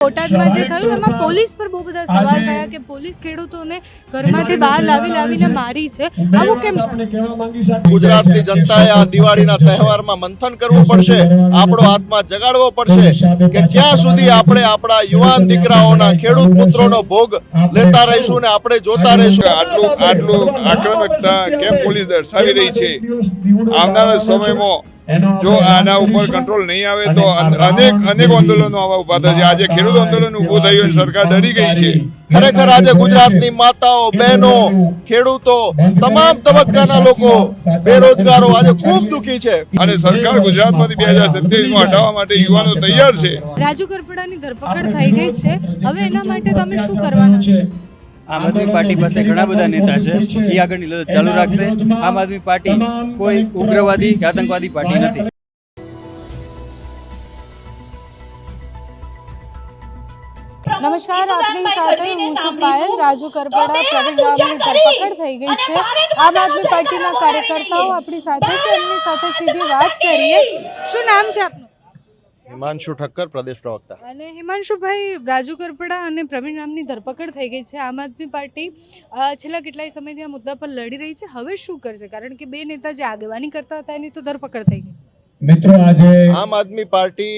બોટાદમાં જે થયું એમાં પોલીસ પર બહુ બધા સવાલ થયા કે પોલીસ ખેડૂતોને ઘરમાંથી બહાર લાવી લાવીને મારી છે. આવું કેમ? ગુજરાતની જનતાએ આ દિવાળીના તહેવારમાં મંથન કરવું પડશે આપણો આત્મા જગાડવો પડશે કે ક્યાં સુધી આપણે આપણા યુવાન દીકરાઓના ખેડૂત પુત્રોનો ભોગ લેતા રહીશું ને આપણે જોતા રહીશું. આટલું આટલું આક્રમકતા કેમ પોલીસ દર્શાવી રહી છે? આવનારા સમયમાં જો આના ઉપર કંટ્રોલ નહીં આવે તો અનેક અનેક આંદોલનો આવા ઊભા થશે. આજે ખેડૂત આંદોલન ઉભું થયું અને સરકાર ડરી ગઈ છે. ખરેખર આજે ગુજરાતની માતાઓ બહેનો ખેડૂતો તમામ તબક્કાના લોકો બેરોજગારો આજે ખૂબ દુખી છે. અને સરકાર ગુજરાતમાંથી બે હજાર સત્યાવીસમાં હટાવવા માટે યુવાનો તૈયાર છે. રાજુ કરપડાની ધરપકડ થઈ ગઈ છે. હવે એના માટે તમે શું કરવાના છો? આમ આદમી પાર્ટી પાસે ઘણા બધા નેતા છે. એ આગળની લડત ચાલુ રાખશે. આમ આદમી પાર્ટી કોઈ ઉગ્રવાદી કે આતંકવાદી પાર્ટી નથી. નમસ્કાર આપની સાથે હું છું પાયલ. રાજુ કરપડા પ્રવીણ રામની ધરપકડ થઈ ગઈ છે. આમ આદમી પાર્ટીના કાર્યકર્તાઓ આપણી સાથે છે એમની સાથે સીધી વાત કરીએ. શું નામ છે હિમાંશુ ઠક્કર પ્રદેશ પ્રવક્તા. અને હિમાંશુભાઈ રાજુ કરપડા અને પ્રવીણ રામની ધરપકડ થઈ ગઈ છે આમ આદમી પાર્ટી છેલ્લા કેટલાય સમયથી આ મુદ્દા પર લડી રહી છે. હવે શું કરશે? કારણ કે બે નેતા જે આગેવાની કરતા હતા એની તો ધરપકડ થઈ ગઈ. મિત્રો આજે આમ આદમી પાર્ટી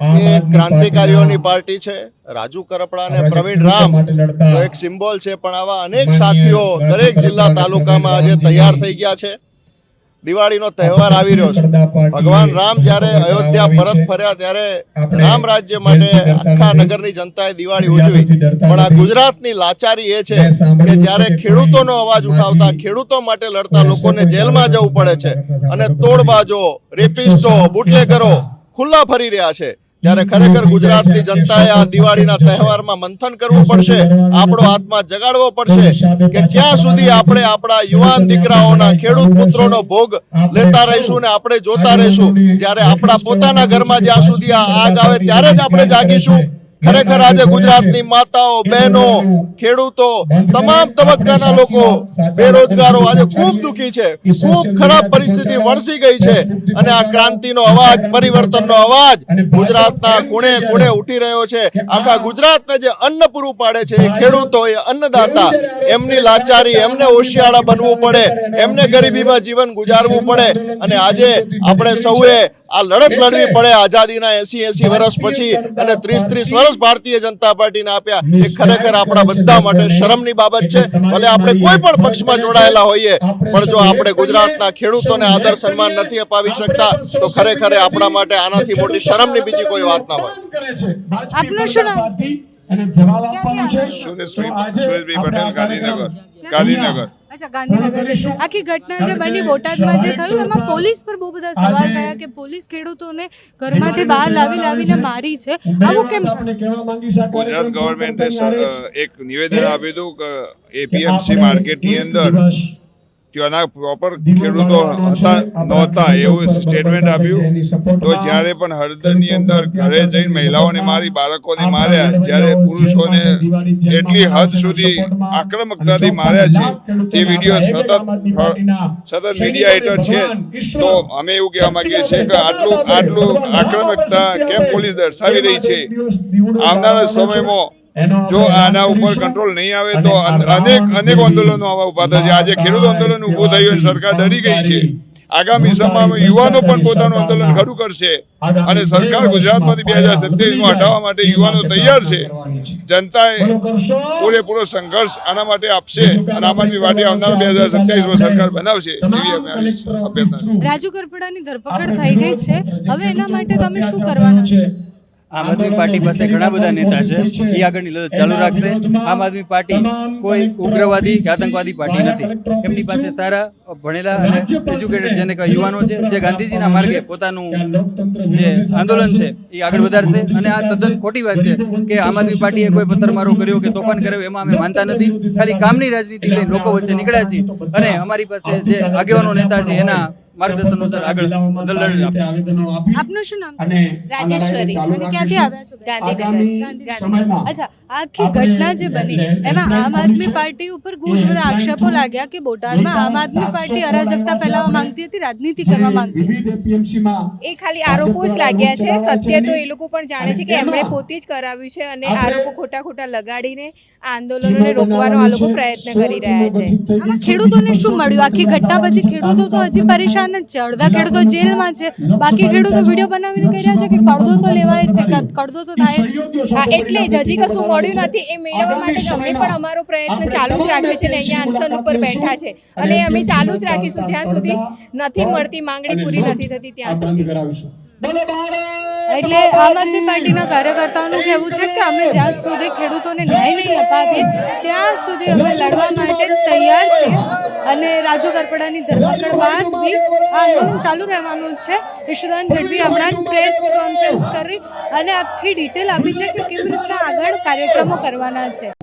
એ ક્રાંતિકારીઓની પાર્ટી છે. રાજુ કરપડા અને પ્રવીણ રામ તો એક સિમ્બોલ છે પણ આવા અનેક સાથીઓ દરેક જિલ્લા તાલુકામાં આજે તૈયાર થઈ ગયા છે. દિવાળીનો તહેવાર આવી રહ્યો છે. ભગવાન રામ જ્યારે અયોધ્યા પરત ફર્યા ત્યારે રામ રાજ્ય માટે આખા નગરની જનતાએ દિવાળી ઉજવી. પણ આ ગુજરાતની લાચારી એ છે કે જ્યારે ખેડૂતોનો અવાજ ઉઠાવતા ખેડૂતો માટે લડતા લોકોને જેલમાં જવું પડે છે. અને તોડબાજો રેપિસ્ટો બુટલેગરો ખુલ્લા ફરી રહ્યા છે. ત્યારે ખરેખર ગુજરાતની જનતાએ આ દિવાળીના તહેવારમાં મંથન કરવું પડશે આપણો આત્મા જગાડવો પડશે કે ક્યાં સુધી આપણે આપણા યુવાન દીકરાઓના ખેડૂત પુત્રોનો ભોગ લેતા રહીશું ને આપણે જોતા રહીશું. જ્યારે આપણા પોતાના ઘરમાં જ્યાં સુધી આ આગ આવે ત્યારે જ આપણે જાગીશું. ખરેખર આજે ગુજરાતની માતાઓ, બહેનો, ખેડૂતો તમામ તબક્કાના લોકો બેરોજગારો આજે ખૂબ દુઃખી છે. ખૂબ ખરાબ પરિસ્થિતિ વરસી ગઈ છે અને આ ક્રાંતિનો અવાજ, પરિવર્તનનો અવાજ ગુજરાતના ખૂણે ખૂણે ઉઠી રહ્યો છે. આખા ગુજરાતને જે અન્ન પૂરું પાડે છે એ ખેડૂતો, એ અન્નદાતા, એમની લાચારી, એમને હોશિયાળા બનવું પડે, એમને ગરીબીમાં જીવન ગુજારવું પડે. અને આજે આપણે સૌએ આ લડત લડવી પડે આઝાદીના એસી એસી વર્ષ પછી અને ત્રીસ ત્રીસ વર્ષ ભારતીય જનતા પાર્ટીને આપ્યા. એ ખરેખર આપણા બધા માટે શરમની બાબત છે. ભલે આપણે કોઈ પણ પક્ષમાં જોડાયેલા હોઈએ પણ જો આપણે ગુજરાતના ખેડૂતોને આદર સન્માન નથી અપાવી શકતા તો ખરેખર આપણા માટે આનાથી મોટી શરમની બીજી કોઈ વાત ના હોય. આપનું શું નામ અને જવાબ આપવાનો છે? સુરેશભાઈ પટેલ ગાંધીનગર ગાંધીનગર. અચ્છા ગાંધીનગર. આખી ઘટના જે બની બોટાદમાં જે થયું એમાં પોલીસ પર બહુ બધા સવાલ થયા કે પોલીસ ખેડૂતોને ઘરમાંથી બહાર લાવી લાવીને મારી છે. આવું કેમ? આપણે કહેવા માંગી શકો ગુજરાત ગવર્મેન્ટે એક નિવેદન આપ્યું હતું કે એપીએમસી માર્કેટની અંદર ત્યાંના પ્રોપર ખેડૂતો હતા નહોતા એવું સ્ટેટમેન્ટ આપ્યું. તો જ્યારે પણ હળદરની અંદર ઘરે જઈને મહિલાઓને મારી બાળકોને માર્યા જ્યારે પુરુષોને એટલી હદ સુધી આક્રમકતાથી માર્યા છે તે વીડિયો સતત સતત મીડિયા હેઠળ છે. તો અમે એવું કહેવા માંગીએ છીએ કે આટલું આટલું આક્રમકતા કેમ પોલીસ દર્શાવી રહી છે? આવનારા સમયમાં જો આના ઉપર કંટ્રોલ નહીં આવે તો અનેક અનેક આંદોલનો આવા ઊભા થશે. આજે ખેડૂત આંદોલન ઉભું થયું સરકાર ડરી ગઈ છે. આગામી સમયમાં યુવાનો પણ પોતાનું આંદોલન ખરું કરશે. અને સરકાર ગુજરાતમાંથી બે હજાર સત્યાવીસમાં હટાવવા માટે યુવાનો તૈયાર છે. જનતાએ પૂરેપૂરો સંઘર્ષ આના માટે આપશે અને આમ આદમી પાર્ટી આવનાર બે હજાર સત્યાવીસમાં સરકાર બનાવશે એવી અમારી અભ્યર્થના રાજુ કરપડાની ધરપકડ થઈ ગઈ છે. હવે એના માટે તમે શું કરવાના છો? આમ આદમી પાર્ટી પાસે ઘણા બધા નેતા છે. એ આગળની લડત ચાલુ રાખશે. આમ આદમી પાર્ટી કોઈ ઉગ્રવાદી કે આતંકવાદી પાર્ટી નથી. એમની પાસે સારા ભણેલા અને એજ્યુકેટેડ જેને કહેવાય યુવાનો છે જે ગાંધીજીના માર્ગે પોતાનું જે આંદોલન છે એ આગળ વધારશે. અને આ તદ્દન ખોટી વાત છે કે આમ આદમી પાર્ટીએ કોઈ પથ્થરમારો કર્યો કે તોફાન કર્યો એમાં અમે માનતા નથી. ખાલી કામની રાજનીતિ લઈને લોકો વચ્ચે નીકળ્યા છીએ અને અમારી પાસે જે આગેવાનો નેતા છે એના માર્ગદર્શન અનુસાર આગળ લડી આવેદનો આપી આપનું શું નામ અને રાજેશ્વરી. અને ક્યાંથી આવ્યા છો? ગાંધીનગર. ગાંધીનગર. અચ્છા આખી ઘટના જે બની એમાં આમ આદમી પાર્ટી ઉપર ઘૂસ બધા આક્ષેપો લાગ્યા કે બોટાદમાં આમ આદમી પાર્ટી અરાજકતા ફેલાવવા માંગતી હતી રાજનીતિ કરવા માંગતી હતી. એ ખાલી આરોપો જ લાગ્યા છે સત્ય તો એ લોકો પણ જાણે છે કે એમણે પોતે જ કરાવ્યું છે અને આરોપો ખોટા ખોટા લગાડીને આ આંદોલનોને રોકવાનો આ લોકો પ્રયત્ન કરી રહ્યા છે. આમાં ખેડૂતોને શું મળ્યું? આખી ઘટના પછી ખેડૂતો તો હજી પરેશાન જ છે અડધા ખેડૂતો જેલમાં છે. બાકી ખેડૂતો વીડિયો બનાવીને કહી રહ્યા છે કે કડદો તો લેવાય જ છે. કડદો તો થાય હા એટલે જ હજી કશું મળ્યું નથી. એ મેળવવા માટે અમે પણ અમારો પ્રયત્ન ચાલુ જ રાખ્યો છે ને અહીંયા આંદોલન ઉપર બેઠા છે. અને અમે ચાલુ જ રાખીશું. જ્યાં સુધી નથી મળતી માંગણી પૂરી નથી થતી ત્યાં સુધી. એટલે આમ આદમી પાર્ટીના કાર્યકર્તાઓનું કહેવું છે કે અમે જ્યાં સુધી ખેડૂતોને ન્યાય નહીં અપાવીએ ત્યાં સુધી અમે લડવા માટે તૈયાર છીએ. અને રાજુ કરપડાની ધરપકડ બાદ બી આ આંદોલન ચાલુ રહેવાનું છે. ઈશુદાન ગઢવી હમણાં જ પ્રેસ કોન્ફરન્સ કરી અને આખી ડિટેલ આપી છે કે કેવી રીતના આગળ કાર્યક્રમો કરવાના છે.